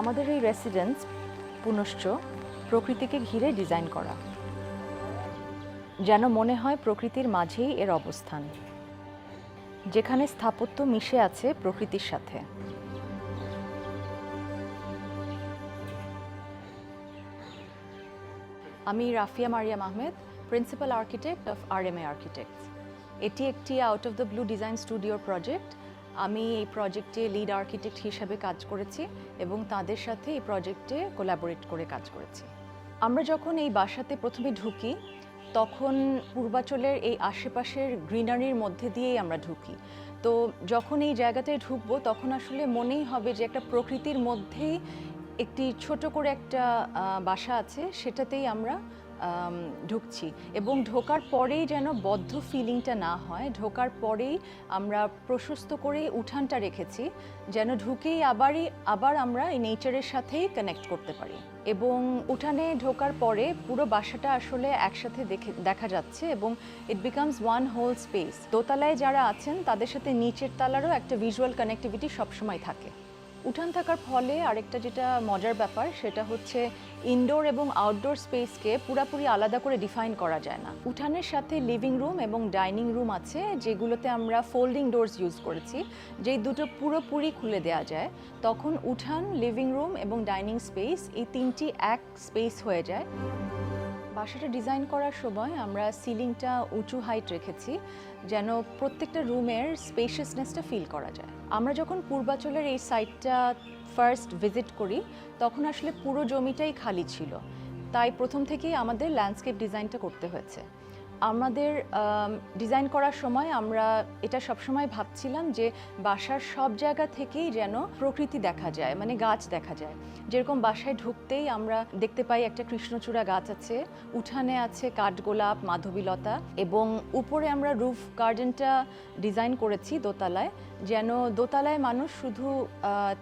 আমাদের এই রেসিডেন্স পুনশ্চ প্রকৃতিকে ঘিরে ডিজাইন করা। যেন মনে হয় প্রকৃতির মাঝেই এর অবস্থান। যেখানে স্থাপত্য মিশে আছে প্রকৃতির সাথে। আমি Rafia Mariam Ahmed principal architect of R M A architects এটি একটি out of the blue design স্টুডিওর প্রজেক্ট আমি এই প্রজেক্টে লিড আর্কিটেক্ট হিসাবে কাজ করেছি এবং তাদের সাথে এই প্রজেক্টে কোলাবোরেট করে কাজ করেছি। আমরা যখন এই বাসাতে প্রথমে ঢুকি তখন পূর্বাচলের এই আশেপাশের গ্রিনারির মধ্যে দিয়েই আমরা ঢুকি। তো যখন এই জায়গাটায় ঢুকবো তখন আসলে মনেই হবে যে একটা প্রকৃতির মধ্যেই একটি ছোট করে একটা বাসা আছে সেটাতেই আমরা আম, ঢুকছি। এবং ঢোকার পরেই যেন বদ্ধ ফিলিংটা না হয়, ঢোকার পরেই আমরা প্রশস্ত করে উঠানটা রেখেছি, যেন ঢুকেই আবারই, আবার আমরা এই নেচারের সাথেই কানেক্ট করতে পারি। এবং উঠানে ঢোকার পরে পুরো বাসাটা আসলে একসাথে দেখে, দেখা যাচ্ছে এবং it becomes one whole space দোতলায় যারা আছেন, তাদের সাথে নিচের তালারও একটা ভিজুয়াল কানেক্টিভিটি সবসময় থাকে। উঠান থাকার ফলে আরেকটা যেটা মজার ব্যাপার, সেটা হচ্ছে ইনডোর এবং আউটডোর স্পেসকে পুরাপুরি আলাদা করে ডিফাইন করা যায় না। উঠানের সাথে লিভিং রুম এবং ডাইনিং রুম আছে, যেগুলোতে আমরা ফোল্ডিং ডোরস ইউজ করেছি, যেই দুটো পুরোপুরি খুলে দেওয়া যায়। তখন উঠান লিভিং রুম এবং ডাইনিং স্পেস এই তিনটি এক স্পেস হয়ে যায়। বাসাটা ডিজাইন করার সময় আমরা সিলিংটা উঁচু হাইট রেখেছি, যেন প্রত্যেকটা রুমের স্পেশিয়াসনেসটা ফিল করা যায়। আমরা যখন পূর্বাচলের এই সাইটটা ফার্স্ট ভিজিট করি, তখন আসলে পুরো জমিটাই খালি ছিল। তাই প্রথম থেকেই আমাদের ল্যান্ডস্কেপ ডিজাইনটা করতে হয়েছে। আমাদের ডিজাইন করার সময় আমরা এটা সবসময় ভাবছিলাম যে বাসার সব জায়গা থেকেই যেন প্রকৃতি দেখা যায় মানে গাছ দেখা যায়। যেরকম বাসায় ঢুকতেই আমরা দেখতে পাই একটা কৃষ্ণচূড়া গাছ আছে, উঠানে আছে কাঠগোলাপ, মাধবীলতা এবং উপরে আমরা রুফ গার্ডেনটা ডিজাইন করেছি দোতলায়, যেন দোতলায় মানুষ শুধু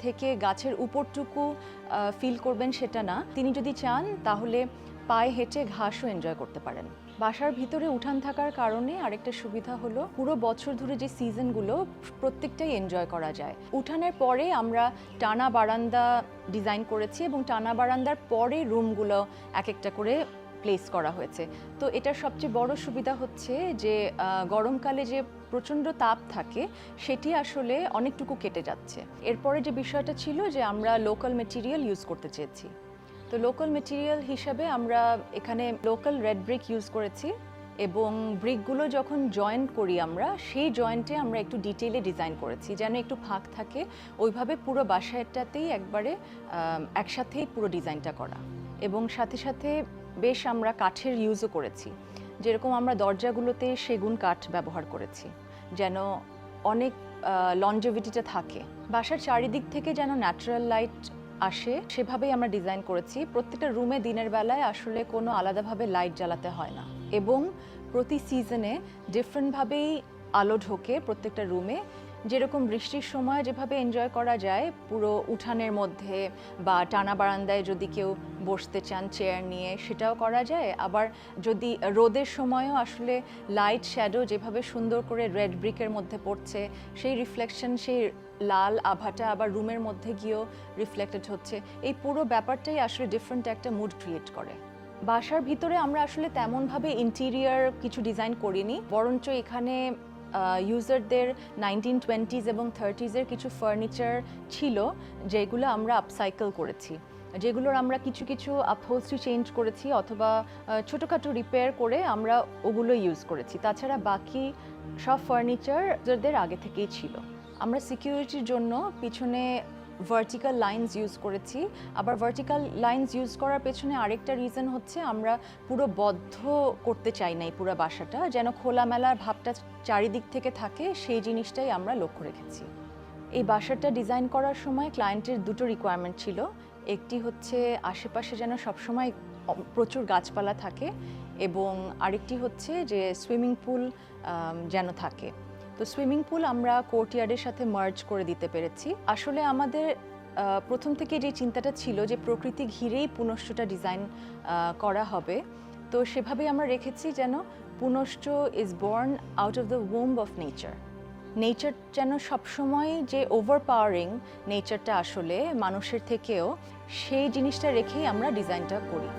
থেকে গাছের উপরটুকু ফিল করবেন সেটা না। তিনি যদি চান তাহলে পায়ে হেঁটে ঘাসও এনজয় করতে পারেন। বাসার ভিতরে উঠান থাকার কারণে আরেকটা সুবিধা হলো, পুরো বছর ধরে যে সিজনগুলো প্রত্যেকটাই এনজয় করা যায়। উঠানের পরে আমরা টানা বারান্দা ডিজাইন করেছি এবং টানা বারান্দার পরে রুমগুলো এক একটা করে প্লেস করা হয়েছে। তো এটার সবচেয়ে বড় সুবিধা হচ্ছে যে গরমকালে যে প্রচণ্ড তাপ থাকে, সেটি আসলে অনেকটুকু কেটে যাচ্ছে। এরপরে যে বিষয়টা ছিল যে আমরা লোকাল মেটেরিয়াল ইউজ করতে চেয়েছি। তো লোকাল মেটেরিয়াল হিসাবে আমরা এখানে লোকাল রেড ব্রিক ইউজ করেছি এবং ব্রিকগুলো যখন জয়েন্ট করি আমরা, সেই জয়েন্টে আমরা একটু ডিটেইলে ডিজাইন করেছি, যেন একটু ফাঁক থাকে। ওইভাবে পুরো বাসাটাতেই একবারে একসাথেই পুরো ডিজাইনটা করা। এবং সাথে সাথে বেশ আমরা কাঠের ইউজও করেছি। যেরকম আমরা দরজাগুলোতে সেগুন কাঠ ব্যবহার করেছি, যেন অনেক লঞ্জেভিটিটা থাকে। বাসার চারিদিক থেকে যেন ন্যাচারাল লাইট আসে, সেভাবেই আমরা ডিজাইন করেছি। প্রত্যেকটা রুমে দিনের বেলায় আসলে কোনো আলাদাভাবে লাইট জ্বালাতে হয় না। এবং প্রতি সিজনে ডিফারেন্টভাবেই আলো ঢোকে প্রত্যেকটা রুমে যেরকম বৃষ্টির সময় যেভাবে এনজয় করা যায়, পুরো উঠানের মধ্যে বা টানা বারান্দায় যদি কেউ বসতে চান চেয়ার নিয়ে, সেটাও করা যায়। আবার যদি রোদের সময়ও আসলে লাইট শ্যাডো যেভাবে সুন্দর করে রেড ব্রিকের মধ্যে পড়ছে, সেই রিফ্লেকশন সেই লাল আভাটা আবার রুমের মধ্যে গিয়েও রিফ্লেক্টেড হচ্ছে। এই পুরো ব্যাপারটাই আসলে ডিফারেন্ট একটা মুড ক্রিয়েট করে। বাসার ভিতরে আমরা আসলে তেমনভাবে ইন্টেরিয়ার কিছু ডিজাইন করিনি, বরঞ্চ এখানে ইউজারদের নাইনটিন টোয়েন্টিজ এবং থার্টিজের কিছু ফার্নিচার ছিল, যেগুলো আমরা আপসাইকেল করেছি। যেগুলোর আমরা কিছু কিছু আপহোলস্ট্রি চেঞ্জ করেছি অথবা ছোটোখাটো রিপেয়ার করে আমরা ওগুলো ইউজ করেছি। তাছাড়া বাকি সব ফার্নিচারদের আগে থেকেই ছিল। আমরা সিকিউরিটির জন্য পিছনে ভার্টিক্যাল লাইনস ইউজ করেছি। আবার ভার্টিক্যাল লাইনস ইউজ করার পেছনে আরেকটা রিজন হচ্ছে আমরা পুরো বদ্ধ করতে চাই না এই পুরো বাসাটা, যেন খোলামেলার ভাবটা চারিদিক থেকে থাকে, সেই জিনিসটাই আমরা লক্ষ্য রেখেছি। এই বাসাটা ডিজাইন করার সময় ক্লায়েন্টের দুটো রিকোয়ারমেন্ট ছিল। একটি হচ্ছে আশেপাশে যেন সবসময় প্রচুর গাছপালা থাকে এবং আরেকটি হচ্ছে যে সুইমিং পুল যেন থাকে। তো সুইমিং পুল আমরা কোর্টইয়ার্ডের সাথে মার্জ করে দিতে পেরেছি। আসলে আমাদের প্রথম থেকে যে চিন্তাটা ছিল যে প্রকৃতি ঘিরেই পুনশ্চটা ডিজাইন করা হবে, তো সেভাবেই আমরা রেখেছি যেন Punashcha is born out of the womb of nature nature যেন সবসময় যে ওভার পাওয়ারিং নেচারটা আসলে মানুষের থেকেও, সেই জিনিসটা রেখেই আমরা ডিজাইনটা করি।